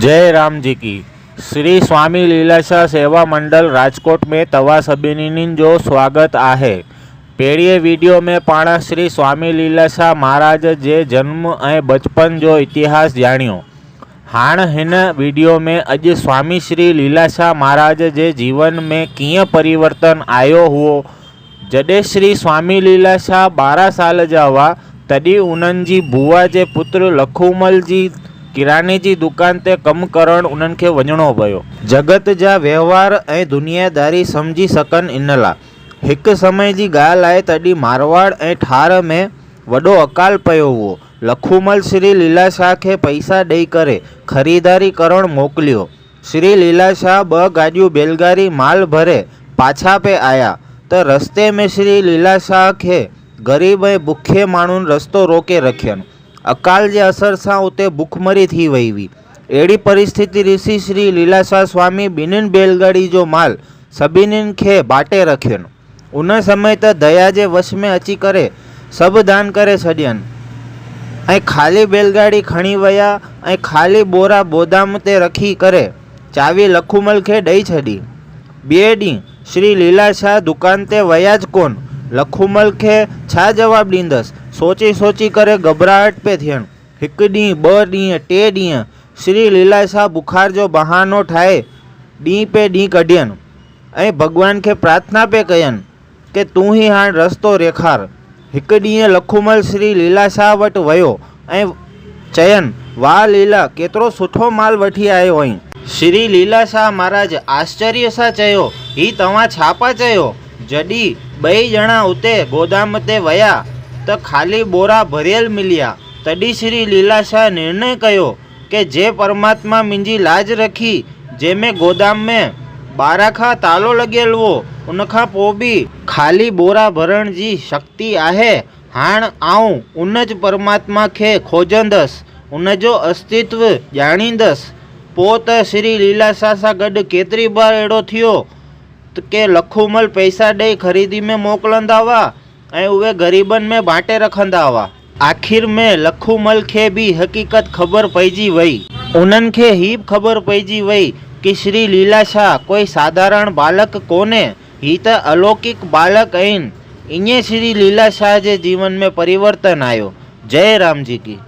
जय राम जी की श्री स्वामी लीलाशाह सेवा मंडल राजकोट में तव्हां सभिनीनि जो स्वागत आहे पहिरीं वीडियो में पाण श्री स्वामी लीलाशाह महाराज जे जनम ऐं बचपन जो इतिहास ॼाणियो हाणे हिन वीडियो में अॼु स्वामी श्री लीलाशाह महाराज जे जीवन में कीअं परिवर्तन आयो हुओ जॾहिं श्री स्वामी लीलाशाह ॿारहं साल जा हुआ तॾहिं उन्हनि जी बुआ जे पुत्र लखूमल जी किराने जी दुकान ते कमु करणु उन्हनि खे वञिणो पियो जगत जा व्यवहार ऐं दुनियादारी सम्झी सघनि इन लाइ हिकु समय जी ॻाल्हि आहे तॾहिं मारवाड़ ऐं ठार में वॾो अकाल पियो हुओ लखूमल श्री लीलाशाह खे पैसा ॾेई करे ख़रीदारी करणु मोकिलियो श्री लीलाशाह ॿ गाॾियूं बैलगाड़ी माल भरे पाछा पे आया त रस्ते में श्री लीलाशाह खे ग़रीब ऐं बुखे माण्हुनि रस्तो रोके रखियनि અકાલ જે અસર સાવ તે ભૂખમરીથી વહીવી એડી પરિસ્થિતિ ઋષિ શ્રી લીલાશાહ સ્વામી બિનિન બેલગાડી જો માલ સબિનિન ખે બાટે રખ્યોનો ઉન સમય તો દયા જે વશ મેં અચી કરે, સબ દાન કરે સડિયન. અહીં ખાલી બેલગાડી ખણી વયા, અહીં ખાલી બોરા બોદામ તે રખી કરે. ચાવી લખુમલ ખે ડઈ છડી. બેડી, શ્રી લીલાશાહ દુકાન તે વયા જ કોણ? લખુમલ ખે છા જવાબ દીંદસ छा जवाबु ॾींदसि सोची सोची करे घबराहट पे थियणु हिकु ॾींहुं ॿ ॾींहं टे ॾींहं श्री लीलाशाह बुखार जो बहानो ठाहे ॾींहं पे ॾींहुं कढियनि ऐं भॻवान खे प्रार्थना पे कयनि कि तूं ई हाणे रस्तो ॾेखार हिकु ॾींहुं लखूमल श्री लीलाशाह वटि वियो ऐं चयनि वाह लीला केतिरो सुठो माल वठी आयो आहीं श्री लीलाशाह महाराज आश्चर्य सां चयो ही तव्हां छा पिया चयो जॾहिं ॿई ॼणा उते गोदाम ते विया તો ખાલી બોરા ભરેલ મિલ્યા. તડી શ્રી લીલાશાહ નિર્ણય કયો કે જે પરમાત્મા મિંજી લાજ રખી, જે મેં ગોદામ મેં બારાખા તાલો લગેલવો, ઉનખા પોબી, ખાલી બોરા ભરણજી શક્તિ આહે, હાણ આઉં, ઉનજ પરમાત્મા ખે ખોજંદસ, ઉનજો અસ્તિત્વ જાણીંદસ. પોત શ્રી લીલાશાસા ગઢ કેતરી બાર એડો થયો, કે લખુમલ પૈસા દઈ ખરીદી મેં મોકલંદાવા के लखूमल पैसा ॾेई ख़रीदी में मोकिलंदा हुआ ऐं उहे ग़रीबनि में बांटे रखंदा हुआ आख़िर में लखूमल खे बि हक़ीक़त ख़बर पइजी वई उन्हनि खे ही बि ख़बर पइजी वई कि श्री लीलाशाह कोई साधारण बालक कोन्हे ही त अलौकिक बालक आहिनि ईअं श्री लीलाशाह जे जीवन में परिवर्तन आयो जय राम जी की